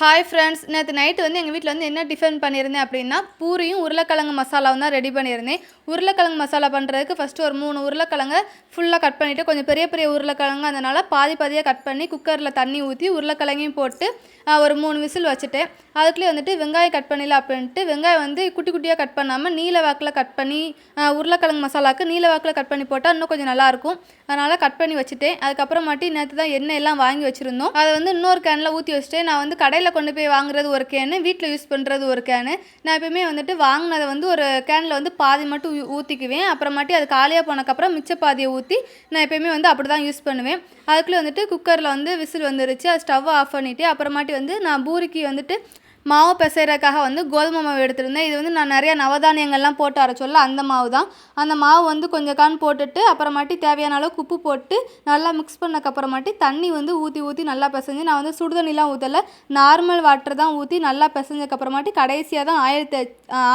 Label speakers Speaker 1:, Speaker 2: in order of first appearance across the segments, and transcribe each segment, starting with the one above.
Speaker 1: Hi friends நேற்று night வந்து எங்கள் வீட்டில் வந்து என்ன டிஃபன் பண்ணியிருந்தேன் அப்படின்னா பூரியும் உருளைக்கிழங்கு மசாலாவும் தான் ரெடி பண்ணியிருந்தேன். உருளைக்கிழங்கு மசாலா பண்ணுறதுக்கு ஃபஸ்ட்டு ஒரு மூணு உருளைக்கிழங்கை ஃபுல்லாக கட் பண்ணிவிட்டு கொஞ்சம் பெரிய பெரிய உருளைக்கிழங்கு அதனால் பாதி பாதியாக கட் பண்ணி குக்கரில் தண்ணி ஊற்றி உருளைக்கிழங்கையும் போட்டு ஒரு மூணு விசில் வச்சுட்டேன். அதுக்குள்ளேயே வந்துட்டு வெங்காயம் கட் பண்ணல அப்படின்ட்டு வெங்காயம் வந்து குட்டி குட்டியாக கட் பண்ணாமல் நீல வாக்கில் கட் பண்ணி உருளைக்கிழங்கு மசாலாவுக்கு நீல வாக்கில் கட் பண்ணி போட்டால் இன்னும் கொஞ்சம் நல்லாயிருக்கும் அதனால் கட் பண்ணி வச்சுட்டேன். அதுக்கப்புறமாட்டி நேற்று தான் எண்ணெய் எல்லாம் வாங்கி வச்சுருந்தோம். அதை வந்து இன்னொரு கேனில் ஊற்றி வச்சுட்டேன். நான் வந்து கடையில் கொண்டு போய் வாங்குறது ஒரு கேனு வீட்டில் யூஸ் பண்ணுறது ஒரு கேனு நான் எப்பயுமே வந்துட்டு வாங்கினதை வந்து ஒரு கேனில் வந்து பாதி மட்டும் ஊ- ஊற்றிக்குவேன் அப்புறமாட்டி அது காலியாக போனக்கப்புறம் மிச்ச பாதியை ஊற்றி நான் எப்பயுமே வந்து அப்படி தான் யூஸ் பண்ணுவேன். அதுக்குள்ளே வந்துட்டு குக்கரில் வந்து விசில் வந்துருச்சு. அது ஸ்டவ் ஆஃப் பண்ணிவிட்டு அப்புறமாட்டி வந்து நான் பூரிக்கு வந்துட்டு மாவு பிசைறதுக்காக வந்து கோதுமை மாவு எடுத்திருந்தேன். இது வந்து நான் நிறையா நவதானியங்கள்லாம் போட்டு அரைச்சோல்ல அந்த மாவு தான் அந்த மாவு வந்து கொஞ்சம் கான் போட்டுட்டு அப்புறமாட்டி தேவையான அளவுக்கு உப்பு போட்டு நல்லா மிக்ஸ் பண்ணக்கப்புறமாட்டி தண்ணி வந்து ஊற்றி ஊற்றி நல்லா பிசைஞ்சு நான் வந்து சுடுதண்ணிலாம் ஊற்றலை நார்மல் வாட்டர் தான் ஊற்றி நல்லா பிசைஞ்சக்கப்புறமாட்டி கடைசியாக தான் ஆயில் தே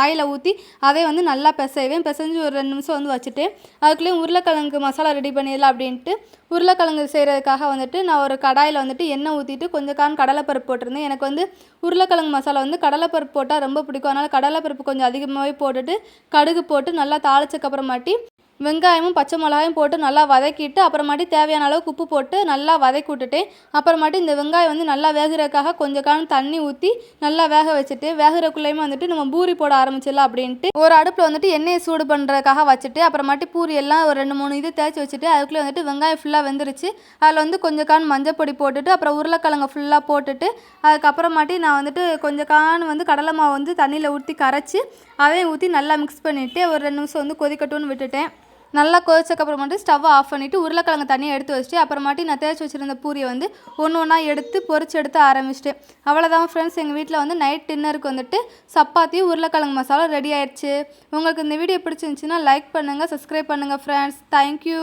Speaker 1: ஆயிலை ஊற்றி அதை வந்து நல்லா பிசைவேன். பிசைஞ்சு ஒரு ரெண்டு நிமிஷம் வந்து வச்சுட்டு அதுக்குள்ளேயும் உருளைக்கிழங்கு மசாலா ரெடி பண்ணிடலாம் அப்படின்ட்டு உருளைக்கிழங்கு செய்கிறதுக்காக வந்துட்டு நான் ஒரு கடாயில் வந்துட்டு எண்ணெய் ஊற்றிட்டு கொஞ்சம் கான் கடலைப்பருப்பு போட்டிருந்தேன். எனக்கு வந்து உருளைக்கிழங்கு மசாலா வந்து கடலைப்பருப்பு போட்டால் ரொம்ப பிடிக்கும். அதனால் கடலைப்பருப்பு கொஞ்சம் அதிகமாகவே போட்டுட்டு கடுகு போட்டு நல்லா தாளிச்சக்கப்புறமாட்டி வெங்காயமும் பச்சை மிளகாயும் போட்டு நல்லா வதக்கிட்டு அப்புறமாட்டி தேவையான அளவுக்கு உப்பு போட்டு நல்லா வதக்கி விட்டுட்டேன். அப்புறமாட்டி இந்த வெங்காயம் வந்து நல்லா வேகிறதுக்காக கொஞ்சம் காலம் தண்ணி ஊற்றி நல்லா வேக வச்சுட்டு வேகிறக்குள்ளேயுமே வந்துட்டு நம்ம பூரி போட ஆரம்பிச்சிடலாம் அப்படின்ட்டு. ஒரு அடுப்பில் வந்துட்டு எண்ணெயை சூடு பண்ணுறதுக்காக வச்சுட்டு அப்புறமாட்டி பூரி எல்லாம் ஒரு ரெண்டு மூணு இது தேய்ச்சி வச்சுட்டு அதுக்குள்ளே வந்துட்டு வெங்காயம் ஃபுல்லாக வெந்துருச்சு. அதில் வந்து கொஞ்சம் கான் மஞ்சள் பொடி போட்டுட்டு அப்புறம் உருளைக்கிழங்கு ஃபுல்லாக போட்டுட்டு அதுக்கப்புறமாட்டி நான் வந்துட்டு கொஞ்சம் கான் வந்து கடலை மாவு வந்து தண்ணியில் ஊற்றி கரைச்சி அதையும் ஊற்றி நல்லா மிக்ஸ் பண்ணிவிட்டு ஒரு ரெண்டு நிமிஷம் வந்து கொதிக்கட்டும்னு விட்டுட்டேன். நல்லா கொதிச்சக்கப்புறமாட்டி ஸ்டவ்வை ஆஃப் பண்ணிவிட்டு உருளைக்கிழங்கு தண்ணியை எடுத்து வச்சுட்டு அப்புறமாட்டி நான் தேய்ச்சி வச்சுருந்த பூரியை வந்து ஒன்று ஒன்றா எடுத்து பொறிச்சு எடுத்து ஆரம்பிச்சிட்டேன். அவ்வளோதான் ஃப்ரெண்ட்ஸ் எங்கள் வீட்டில் வந்து நைட் டின்னருக்கு வந்துட்டு சப்பாத்தியும் உருளைக்கிழங்கு மசாலா ரெடி ஆயிடுச்சு உங்களுக்கு இந்த வீடியோ பிடிச்சிருந்துச்சின்னா லைக் பண்ணுங்கள் சப்ஸ்கிரைப் பண்ணுங்கள் ஃப்ரெண்ட்ஸ் தேங்க்யூ